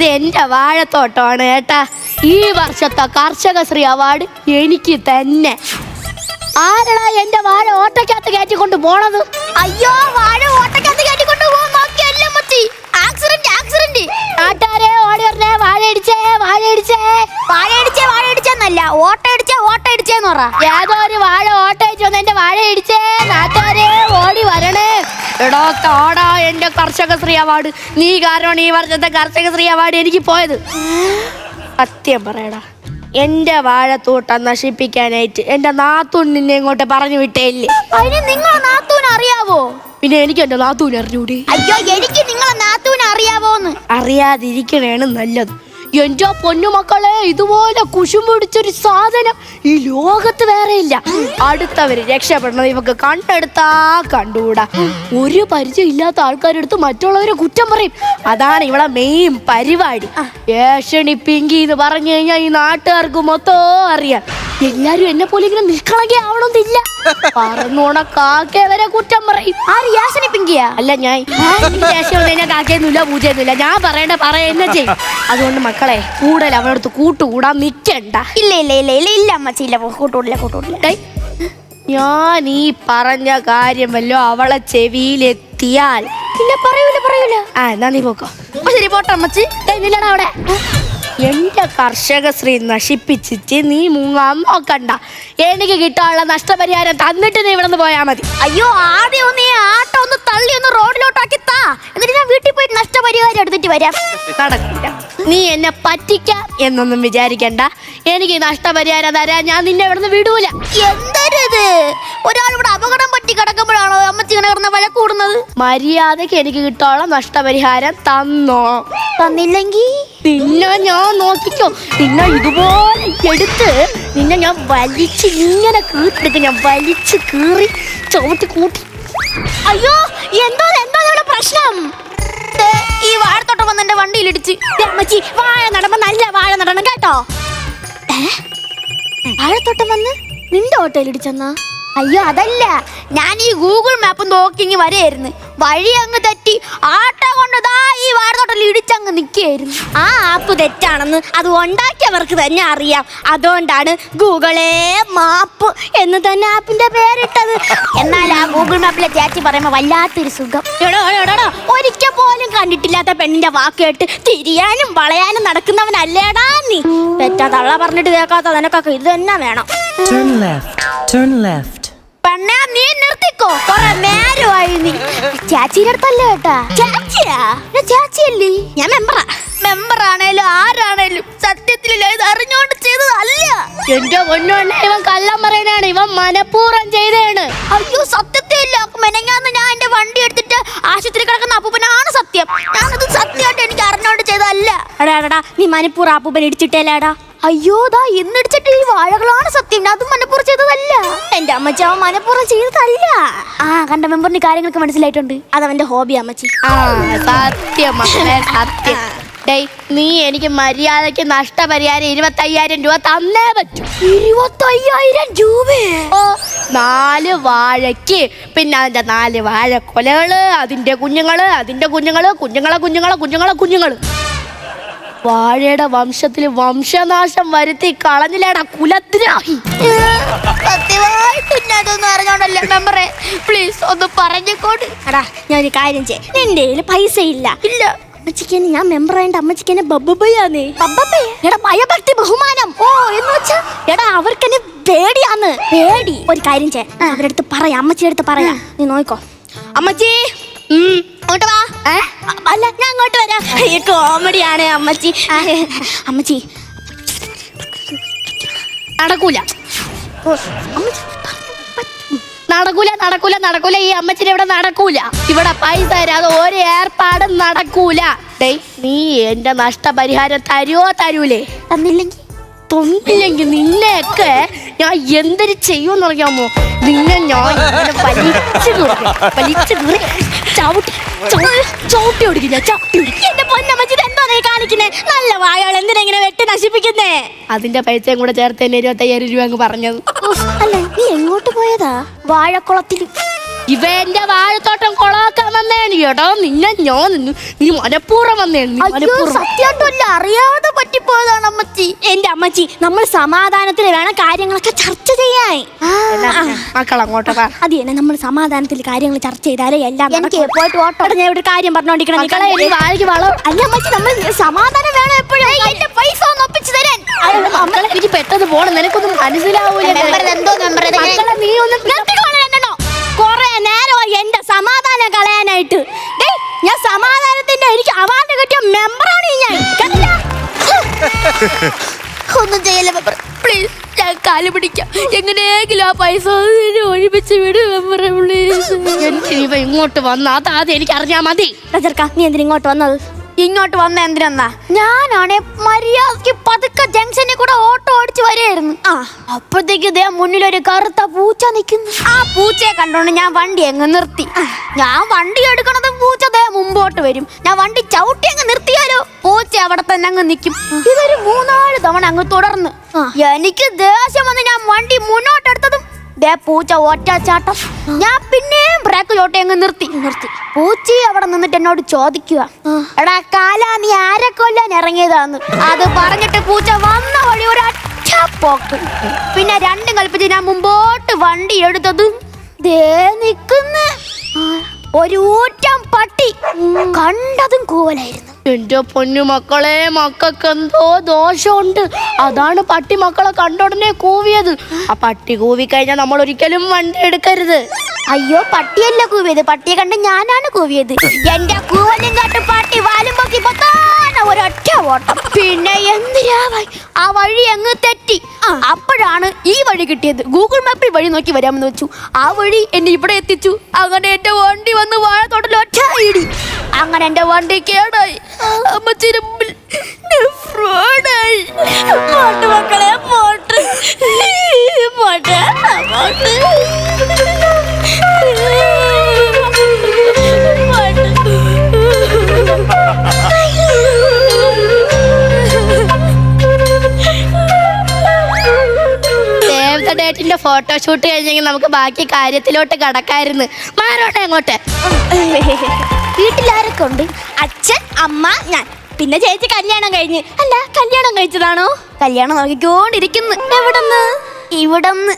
ഇത് എന്റെ വാഴത്തോട്ടമാണ് ഏട്ടാ. ഈ വർഷത്തെ കർഷകശ്രീ അവാർഡ് എനിക്ക് തന്നെ. ആരടാ എന്റെ വാഴ ഓട്ടക്കകത്ത് കയറ്റിക്കൊണ്ട് പോണത്? അയ്യോ വാഴ ഓട്ടക്കകത്ത് താടാ ശ്രീ അവാർഡ്. നീ കാരണം ഈ വർഷത്തെ കർഷക കർഷകശ്രീ അവാർഡ് എനിക്ക് പോയത്. സത്യം പറയടാ. എന്റെ വാഴത്തോട്ടം നശിപ്പിക്കാനായിട്ട് എന്റെ നാത്തൂൻ നിന്നെ ഇങ്ങോട്ട് പറഞ്ഞു അതിന് നാത്തൂന് അറിയാവോ? പിന്നെ എനിക്ക് എന്റെ നാത്തൂൻ അറിഞ്ഞൂടി? അയ്യോ എനിക്ക് നിങ്ങളെ നാത്തൂൻ അറിയാവോന്ന്. അറിയാതിരിക്കണേണ് നല്ലത്. എന്റെ പൊന്നുമക്കളെ ഇതുപോലെ കുശും പിടിച്ചൊരു സാധനം ഈ ലോകത്ത് വേറെ ഇല്ല അടുത്തവര് രക്ഷപ്പെടണം ഇവക്ക് കണ്ടെടുത്താ കണ്ടുകൂടാ. ഒരു പരിചയം ഇല്ലാത്ത ആൾക്കാരെടുത്ത് മറ്റുള്ളവരെ കുറ്റം പറയും. അതാണ് ഇവിടെ മെയിൻ പരിപാടി. ഏഷണി പിങ്കി എന്ന് പറഞ്ഞു കഴിഞ്ഞാൽ ഈ നാട്ടുകാർക്ക് മൊത്തം അറിയാം. എല്ലാരും എന്നെ പോലെ ഇങ്ങനെ നിൽക്കണകെ ആവണമെന്നില്ല പറന്നോണ കാക്കേ വരെ കുറ്റം പറയും. ആ റിയാസിനെ പിങ്കിയാ? അല്ല ഞാൻ ശേഷം കാക്കൊന്നുമില്ല പൂജയൊന്നുമില്ല. ഞാൻ പറയണ്ട പറയുന്ന ചെയ്യും. അതുകൊണ്ട് മക്കളെ കൂടുതൽ അവളടുത്ത് കൂട്ടുകൂടാൻ നിൽക്കണ്ട. ഇല്ല ഇല്ല ഇല്ല ഇല്ല ഇല്ല അമ്മച്ചി ഇല്ല കൂട്ടൂടില്ല കൂട്ടൂടില്ല ഞാൻ ഈ പറഞ്ഞ കാര്യം വല്ലോ അവളെ ചെവിയിലെത്തിയാൽ. പിന്നെ പറയൂല പറയൂല. ആ എന്നാ നീ പോക്കോ. ശരി പോട്ടെ അമ്മച്ചി. കഴിഞ്ഞില്ലടാ നില്ലെടാ അവിടെ കർഷക ശ്രീ നശിപ്പിച്ചിട്ട് നീ മുങ്ങാൻ നോക്കണ്ട. എനിക്ക് കിട്ടാനുള്ള നഷ്ടപരിഹാരം തന്നിട്ട് നീ ഇവിടെ നിന്ന് പോയാ മതി. അയ്യോ ആദ്യം ഒന്ന് ഈ ആട്ടോ ഒന്ന് തള്ളി ഒന്ന് റോഡിലോട്ടാക്കി താ. എന്നിട്ട് ഞാൻ വീട്ടിൽ പോയി നഷ്ടപരിഹാരം എടുത്തിട്ട് വരാം. നടക്കില്ല നീ എന്നെ പറ്റിക്ക എന്നൊന്നും വിചാരിക്കണ്ട. എനിക്ക് നഷ്ടപരിഹാരം തരാൻ ഞാൻ നിന്നെ ഇവിടെ നിന്ന് വിടൂല. എന്തരത്? ഒരാൾ ഇവിടെ അപകടം പറ്റി കിടക്കുമ്പോഴാണോ അമ്മച്ചി ഇങ്ങനെ കിടന്ന വഴക്ക് കൂടുന്നത്? മര്യാദയ്ക്ക് എനിക്ക് കിട്ടാനുള്ള നഷ്ടപരിഹാരം തന്നോ. തന്നില്ലെങ്കി? പിന്നെ ഞാൻ നോക്കിക്കോ. നിന്നെ ഇതുപോലെ എടുത്ത് നിന്നെ ഞാൻ വലിച്ച് ഇങ്ങനെ കീറിയെടുക്കും ഞാൻ വലിച്ച് കീറി ചവിട്ടി കൂട്ടി. അയ്യോ എന്തോ എന്തോ ഇവിടെ പ്രശ്നം? ഈ വാഴത്തോട്ടം വന്ന് എന്റെ വണ്ടിയിൽ ഇടിച്ച് അമ്മച്ചി വാഴ നടമ്പോ നല്ല വാഴ നടണം കേട്ടോ? വാഴത്തോട്ടം വന്ന് നിന്റെ ഓട്ടോയിൽ ഇടിച്ചെന്നാ അയ്യോ അതല്ല. ഞാൻ ഈ ഗൂഗിൾ മാപ്പ് നോക്കി ഇങ്ങ് വരെയായിരുന്നു വഴി അങ്ങ് തെറ്റി. ആട്ട കൊണ്ട് ദാ ഈ വാഴത്തോട്ടത്തിൽ ഇടിച്ചങ്ങ് നിൽക്കുകയായിരുന്നു. ആ ആപ്പ് തെറ്റാണെന്ന് അത് ഉണ്ടാക്കിയവർക്ക് തന്നെ അറിയാം. അതുകൊണ്ടാണ് ഗൂഗിളേ മാപ്പ് എന്ന് തന്നെ ആപ്പിന്റെ പേരിട്ടത്. എന്നാൽ ആ ഗൂഗിൾ മാപ്പിലെ ചേച്ചി പറയുമ്പോൾ വല്ലാത്തൊരു സുഖം. എടോ ഒരിക്കൽ പോലും കണ്ടിട്ടില്ലാത്ത പെണ്ണിന്റെ വാക്ക് കേട്ട് തിരിയാനും വളയാനും നടക്കുന്നവനല്ലേടാ നീ. പെറ്റാ തള്ള പറഞ്ഞിട്ട് കേൾക്കാത്ത നിനക്കൊക്കെ ഇത് തന്നെ വേണം. പെണ്ണാ നീ നിർത്തിക്കോ. കൊറേ ചാച്ചിയുടെ അടുത്തല്ല കേട്ടാ? ചാച്ചിയാ? ഞാൻ ചാച്ചിയല്ലേ? ഞാൻ മെമ്പറാ. മെമ്പർ ആണേലും ആരാണേലും സത്യത്തിലില്ല ഇത് അറിഞ്ഞോണ്ട് ചെയ്തതല്ല. എന്റെ പൊന്നുണ്ണ ഇവൻ കള്ളം പറയാനാണ് ഇവൻ മനഃപൂർവം ചെയ്തതാണ് അയ്യോ സത്യത്തില്ല മെനങ്ങാന്ന് ഞാൻ എന്റെ വണ്ടി എടുത്തിട്ട് ആശുപത്രി കിടക്കുന്ന അപ്പൂപ്പനാണ് സത്യം. ഞാനത് എടാ നീ മനപ്പൂർ ആപ്പൂപ്പൻ ഇടിച്ചിട്ടേലാടാ. അയ്യോ ദാ എന്നിടിച്ചിട്ട് ഈ വാഴകളാണ് സത്യം. അതും മനപ്പുറം ചെയ്തതല്ല. എന്റെ അമ്മച്ചി അവൻ മനപ്പുറം ചെയ്തതല്ല. ആ കണ്ട മെമ്പറിന് കാര്യങ്ങളൊക്കെ മനസ്സിലായിട്ടുണ്ട്. അത് അവന്റെ ഹോബി അമ്മച്ചി. ആ സത്യം മക്കളെ സത്യം. ഡേയ് നീ എനിക്ക് മര്യാദയ്ക്ക് നഷ്ടപരിഹാരം ഇരുപത്തയ്യായിരം രൂപ തന്നേ പറ്റൂ. ഇരുപത്തയ്യായിരം രൂപ? ഓ നാല് വാഴയ്ക്ക്. പിന്നെ അതിന്റെ നാല് വാഴക്കൊലകൾ അതിന്റെ കുഞ്ഞുങ്ങൾ അതിന്റെ കുഞ്ഞുങ്ങൾ കുഞ്ഞുങ്ങളെ കുഞ്ഞുങ്ങളെ കുഞ്ഞുങ്ങളെ കുഞ്ഞുങ്ങൾ. വാഴയുടെ വംശത്തിൽ വംശനാശം വരുത്തി കളഞ്ഞില്ലേടാ കുലദ്രാഹി സത്യമായിട്ട് അതൊന്നും അറിഞ്ഞോണ്ടല്ലേ മെമ്പറെ. പ്ലീസ് ഒന്ന് പറഞ്ഞുകൊണ്ട് എടാ ഞാൻ ഒരു കാര്യം ചെയ്യ. നിന്റെ കയ്യിൽ പൈസ ഇല്ല. ഇല്ല. അമ്മച്ചിക്ക് ഞാൻ മെമ്പർ ആയിട്ട് അമ്മച്ചിക്ക് എന്നെ ബബ്ബയ്യ എടാ ഭയഭക്തി ബഹുമാനം. ഓ എന്ന് വെച്ചാ എടാ അവർക്കെന്നെ പേടിയാന്ന്. പേടി? ഒരു കാര്യം ചെയ്യാം. അവരടുത്ത് പറയാം അമ്മച്ചിയുടെ അടുത്ത് പറയാം. നീ നോക്കോ. അമ്മച്ചി അങ്ങോട്ട് വാ. അല്ല ഞാൻ അങ്ങോട്ട് വരാം. കോമഡിയാണ് അമ്മച്ചി. അമ്മച്ചി. നടക്കൂല. നടക്കൂല നടക്കൂല നടക്കൂല. ഈ അമ്മച്ചിന് ഇവിടെ നടക്കൂല. ഇവിടെ പൈസ തരാതെ ഒരു ഏർപ്പാടും നടക്കൂല. ഡേ നീ എന്റെ നഷ്ടപരിഹാരം തരുവോ തരൂലേ? തന്നില്ലെങ്കിൽ? തൊന്നില്ലെങ്കിൽ നിന്നെയൊക്കെ ഞാൻ എന്തൊരു ചെയ്യുമെന്ന് അറിയാമോ? നിന്നെ ഞാൻ ഇങ്ങനെ വലിച്ചു കീറി. വലിച്ചു കീറി. ചവിട്ടി. ചവി- ചവിട്ടി ഓടിക്കും ഞാൻ ചവിട്ടി ഓടിക്കും എന്റെ പൊന്നമ്മച്ചി എന്താ നീ കാണിക്കുന്നേ? നല്ല വായാൾ എന്തിനാ ഇങ്ങനെ വെട്ടി നശിപ്പിക്കുന്നേ? അതിന്റെ പൈസയും കൂടെ ചേർത്ത് തന്നെ ഇരുപത്തയ്യായിരം രൂപ അങ്ങ് പറഞ്ഞത്. ഉഫ്, അല്ല നീ എങ്ങോട്ട് പോയതാ? വാഴക്കുളത്തിൽ ഇവ എന്റെ വാഴത്തോട്ടം കൊളാക്കാൻ വന്നേണ് കേട്ടോ. നിന്നെ ഞാൻ നീ മനഃപൂർവം വന്നേണ് സത്യമായിട്ടല്ല അറിയാതെ പറ്റിപ്പോയതാണ് അമ്മച്ചി. എന്റെ അമ്മച്ചി നമ്മൾ സമാധാനത്തിൽ വേണം കാര്യങ്ങളൊക്കെ ചർച്ച ചെയ്യാൻ. മക്കൾ അങ്ങോട്ട് അത് തന്നെ നമ്മൾ സമാധാനത്തിൽ കാര്യങ്ങൾ ചർച്ച ചെയ്താലേ എല്ലാം എനിക്ക് പോയിട്ട് ഓട്ടോടെ ഞാൻ ഒരു കാര്യം പറഞ്ഞോണ്ടിരിക്കണം. വാഴയ്ക്ക് വളം. അല്ല അമ്മച്ചി നമ്മൾ സമാധാനം വേണം എപ്പോഴും. എന്റെ പൈസ ഒന്ന് ഒപ്പിച്ചു തരാൻ. പെട്ടെന്ന് പോണം. നിനക്കൊന്നും മനസ്സിലാവൂല. എന്തോ നമ്പർ നീ ഒന്ന് ഡേയ്, ഞാൻ സമാധാനത്തിന്റെ എനിക്ക് അവാർഡ് കിട്ടിയ മെമ്പറാണ് ഞാൻ? ഒന്നും ചെയ്യല്ല മെമ്പർ പ്ലീസ് ഞാൻ കാൽ പിടിക്കാം. എങ്ങനെയെങ്കിലും ആ പൈസ ഒഴിപ്പിച്ച് വിട് മെമ്പറെ പ്ലീസ് ഇവ ഇങ്ങോട്ട് വന്നാ അതാദ്യം എനിക്ക് അറിഞ്ഞാ മതി. നീ എന്തിനാ ഇങ്ങോട്ട് വന്നത്? ഇങ്ങോട്ട് വന്ന എന്തിനാ? ഞാനാണെ മര്യാദയ്ക്ക് പതുക്കെ ജംഗ്ഷനിൽ കൂടെ ഓട്ടോ ഓടിച്ചു വരികയായിരുന്നു. ആ. അപ്പോഴത്തേക്ക് ഇതേ മുന്നിൽ ഒരു കറുത്ത പൂച്ച നിൽക്കുന്നു. ആ പൂച്ചയെ കണ്ടോണ്ട് ഞാൻ വണ്ടി അങ്ങ് നിർത്തി. ഞാൻ വണ്ടി എടുക്കണത് പൂച്ച ദേ മുമ്പോട്ട് വരും. ഞാൻ വണ്ടി ചവിട്ടി അങ്ങ് നിർത്തിയാലോ? പൂച്ച അവിടെ തന്നെ അങ്ങ് നിൽക്കും. ഇതൊരു മൂന്നാൽ തവണ അങ്ങ് തുടർന്ന്. എനിക്ക് ദേഷ്യം വന്ന് ഞാൻ വണ്ടി മുന്നോട്ടെടുത്തതും ദേ പൂച്ച ഒറ്റച്ചാട്ടം. ഞാൻ പിന്നെയും ബ്രേക്ക് ചോട്ടെ അങ്ങ് നിർത്തി. നിർത്തി. പൂച്ചി അവിടെ നിന്നിട്ട് എന്നോട് ചോദിക്കുക എടാ കാല നീ ആരെ കൊല്ലാൻ ഇറങ്ങിയതാന്ന്? അത് പറഞ്ഞിട്ട് പൂച്ച വന്ന വഴി ഒരു പോക്ക് പിന്നെ രണ്ടും കളിപ്പിച്ച് ഞാൻ മുമ്പോട്ട് വണ്ടി എടുത്തത് ദേ നിൽക്കുന്ന ഒരു ഊറ്റം പട്ടി. കണ്ടതും കൂവലായിരുന്നു എന്റെ പൊന്നു മക്കളെ മക്കൾക്ക് എന്തോ ദോഷമുണ്ട്. അതാണ് പട്ടി മക്കളെ കണ്ടുടനെ കൂവിയത്. ആ പട്ടി കൂവി കഴിഞ്ഞാൽ നമ്മൾ ഒരിക്കലും വണ്ടി എടുക്കരുത്. അയ്യോ പട്ടിയല്ല കൂവിയത്. പട്ടിയെ കണ്ട് ഞാനാണ് കൂവിയത്. എന്റെ കൂവലും കാട്ട് പട്ടി വാലും പൊക്കി പൊത്താന ഒരൊറ്റ ഓട്ടം. പിന്നെ എന്തിനാവായി ആ വഴി അങ്ങ് തെറ്റി? അപ്പോഴാണ് ഈ വഴി കിട്ടിയത്. ഗൂഗിൾ മാപ്പിൽ വഴി നോക്കി വരാമെന്ന് വെച്ചു. ആ വഴി എന്നെ ഇവിടെ എത്തിച്ചു. അങ്ങനെ എന്റെ വണ്ടി വന്ന് വാഴ ഒറ്റ ഇടി അങ്ങനെ എന്റെ വണ്ടി കേടായി. ഞാൻ ഫ്രോഡായി പോട്ട് മക്കളെ പോട്ട് പോട്ട് സേവ് ഫോട്ടോഷൂട്ട് കഴിഞ്ഞെങ്കിൽ നമുക്ക് ബാക്കി കാര്യത്തിലോട്ട് കടക്കായിരുന്നു. മാറോട്ടെ അങ്ങോട്ട്. വീട്ടിലാരൊക്കെ ഉണ്ട്? അച്ഛൻ അമ്മ ഞാൻ. പിന്നെ ചേച്ചി കല്യാണം കഴിഞ്ഞ്. അല്ല കല്യാണം കഴിച്ചതാണോ? കല്യാണം നോക്കിക്കോണ്ടിരിക്കുന്നു. എവിടെന്ന്? ഇവിടെന്ന്.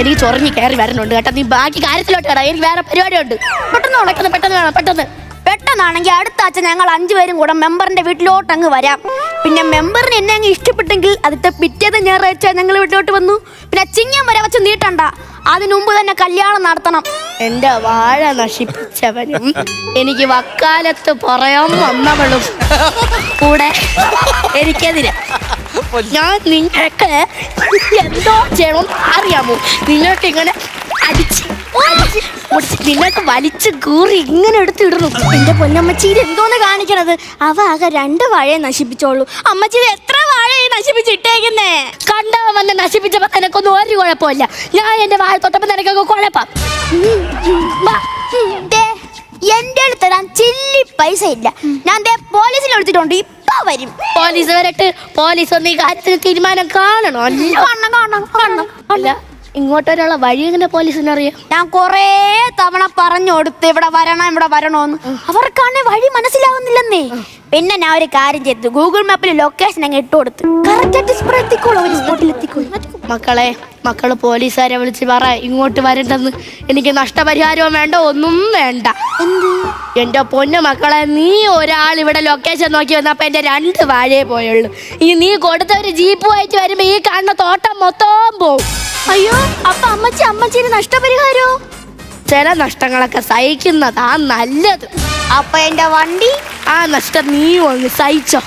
എനിക്ക് ചൊറഞ്ഞ് കയറി വരണുണ്ട് കേട്ടോ. നീ ബാക്കി കാര്യത്തിലോട്ട് കേടാ എനിക്ക് വേറെ പരിപാടിയുണ്ട്. പെട്ടെന്ന് ഉണക്കുന്നു പെട്ടെന്ന് വേണം പെട്ടെന്ന്. പെട്ടെന്നാണെങ്കിൽ അടുത്ത ആഴ്ച ഞങ്ങൾ അഞ്ചുപേരും കൂടെ മെമ്പറിന്റെ വീട്ടിലോട്ട് അങ്ങ് വരാം. പിന്നെ മെമ്പറിന് എന്നെ അങ്ങ് ഇഷ്ടപ്പെട്ടെങ്കിൽ അതിന്റെ പിറ്റേത് ഞായറാഴ്ച ഞങ്ങൾ വീട്ടിലോട്ട് വന്നു. പിന്നെ ചിങ്ങം വരെ വെച്ച് നീട്ടണ്ട. അതിനു മുമ്പ് തന്നെ കല്യാണം നടത്തണം. എന്റെ വാഴ നശിപ്പിച്ചവനും എനിക്ക് വക്കാലത്ത് പറയാൻ വന്നവളും കൂടെ എനിക്കെതിരെ. ഞാൻ നിങ്ങൾക്ക് എന്തോ ചെയ്യണം അറിയാമോ? നിങ്ങൾക്ക് ഇങ്ങനെ അടിച്ച് അടിച്ച് വലിച്ച് കൂറി ഇങ്ങനെ എടുത്തിടുന്നു എന്റെ പൊന്നമ്മച്ചി ഇത് എന്തോന്ന് കാണിക്കണത്? അവ ആകെ രണ്ട് വാഴയെ നശിപ്പിച്ചോളൂ. അമ്മച്ചി ഇത് എത്ര വാഴയെ നശിപ്പിച്ചിട്ടേക്കുന്നേ? കണ്ടവൻ വന്ന് നശിപ്പിച്ചപ്പോ നിനക്കൊന്നും ഒരു കുഴപ്പമില്ല. ഞാൻ എന്റെ വാഴ തൊട്ടപ്പോ നിനക്കൊക്കെ കുഴപ്പം. എന്റെ അടുത്ത് ഞാൻ ചില്ലി പൈസ ഇല്ല. ഞാൻ പോലീസിൽ എടുത്തിട്ടുണ്ട് ഇപ്പൊ വരും. പോലീസ് വരട്ട്. പോലീസ് ഒന്ന് ഈ കാര്യത്തിന് തീരുമാനം കാണണോ. കാണണം കാണണം കാണണം. അല്ല. ഇങ്ങോട്ടൊരാളെ വഴി എങ്ങനെ പോലീസിന് അറിയാം? ഞാൻ കൊറേ തവണ പറഞ്ഞു കൊടുത്ത് ഇവിടെ വരണം ഇവിടെ വരണോന്ന് അവർക്കാണെ വഴി മനസ്സിലാവുന്നില്ലെന്നേ. പിന്നെ ഞാൻ ഒരു കാര്യം ചെയ്തു. ഗൂഗിൾ മാപ്പിൽ ലൊക്കേഷൻ അങ്ങ് ഇട്ട് കൊടുത്തു. കറക്റ്റ് സ്പ്രേ എത്തിക്കോളൂ ഒരു സ്പോട്ടിൽ എത്തിക്കോളൂ. മക്കളെ മക്കൾ പോലീസുകാരെ വിളിച്ച് പറ ഇങ്ങോട്ട് വരണ്ടെന്ന്. എനിക്ക് നഷ്ടപരിഹാരവും വേണ്ട ഒന്നും വേണ്ട. എന്റെ പൊന്നു മക്കളെ നീ ഒരാൾ ഇവിടെ ലൊക്കേഷൻ നോക്കി വന്നപ്പോൾ എന്റെ രണ്ട് വാഴയെ പോയുള്ളൂ. ഈ നീ കൊടുത്ത ഒരു ജീപ്പുമായിട്ട് വരുമ്പോൾ ഈ കാണുന്ന തോട്ടം മൊത്തം പോവും. അയ്യോ അപ്പൊ അമ്മച്ചി അമ്മച്ചിന് നഷ്ടപരിഹാരോ? ചില നഷ്ടങ്ങളൊക്കെ സഹിക്കുന്നതാ നല്ലത്. അപ്പൊ എന്റെ വണ്ടി? ആ നഷ്ടം നീ വന്ന് സഹിച്ചോ?